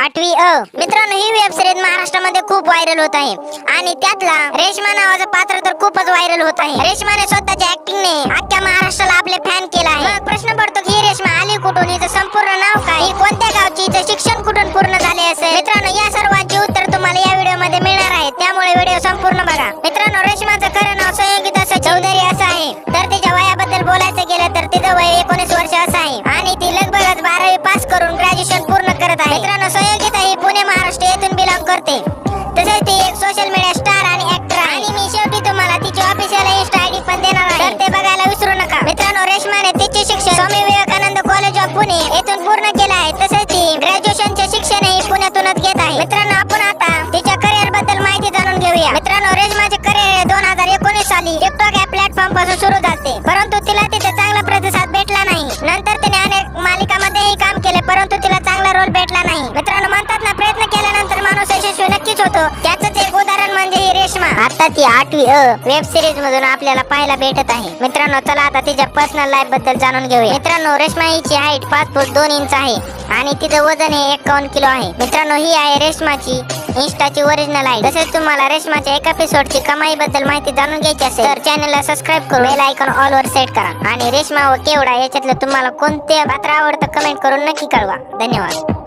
आठवी अ. मित्रांनो ही web series महाराष्ट्रामध्ये खूप व्हायरल होत आहे. आणि त्यातला रेशमा नावाचं पात्र तर खूपच व्हायरल होत आहे. रेशमाने स्वतःच्या ऍक्टिंगने अख्ख्या महाराष्ट्राला आपले फॅन केला आहे. प्रश्न पडतो की ही रेशमा आली कुठून? हिचं संपूर्ण नाव काय? ही कोणत्या गावची? हिचं शिक्षण कुठून पूर्ण झाले असेल? मित्रांनो या सर्वांची उत्तर तुम्हाला या व्हिडिओमध्ये मिळणार आहे त्यामुळे व्हिडिओ संपूर्ण बघा. मित्रांनो रेशमाचं खरं नाव संयोगिता असं चौधरी असं आहे. तर तिच्या वयाबद्दल बोलायचं गेलं तर तिचं वय करत आहे. मित्रांनो संयोगिता ही पुणे महाराष्ट्र येथून बिलॉंग करते. तसेच ती एक सोशल मीडिया स्टार आणि ऍक्टर आहे. आणि मी शेवटी तुम्हाला तिची ऑफिशियल इन्स्टा आयडी पण देणार आहे. तर ते बघायला विसरू नका. मित्रांनो रेशमाने तिचे शिक्षण स्वामी विवेकानंद कॉलेज ऑफ पुणे येथून पूर्ण केले आहे. तसेच ती ग्रॅज्युएशनचे शिक्षणही पुण्यातूनच घेत आहे. मित्रांनो आपण आता तिच्या करिअरबद्दल माहिती जाणून घेऊया. मित्रांनो रेशमाचे करिअर दोन हजार एकोणीस साली टिकटॉक या प्लॅटफॉर्मपासून सुरू झाले. परंतु तिला तिथे चांगला प्रतिसाद भेटला नाही. नंतर तिने अनेक मालिकांमध्येही यशस्वी नक्कीच होतो. त्याच एक उदाहरण म्हणजे ही रेशमा. आता ती आठवी अ वेब सिरीज मधून आपल्याला पाहायला भेटत आहे. मित्रांनो चला आता तिच्या पर्सनल लाईफबद्दल जाणून घेऊया. मित्रांनो रेशमा हिची हाईट पाच फूट दोन इंच आहे आणि तिचं वजन हे एकावन्न किलो आहे. मित्रांनो ही आहे रेशमाची इंस्टाची ओरिजिनल आहे तसेच तुम्हाला रेशमाच्या एक एपिसोडची कमाई बद्दल माहिती जाणून घ्यायची असेल तर चॅनलला सबस्क्राईब करून बेल आयकॉन ऑल वर सेट करा. आणि रेशमा व केवडा याच्यातलं तुम्हाला कोणते पात्र आवडतं कमेंट करून नक्की कळवा. धन्यवाद.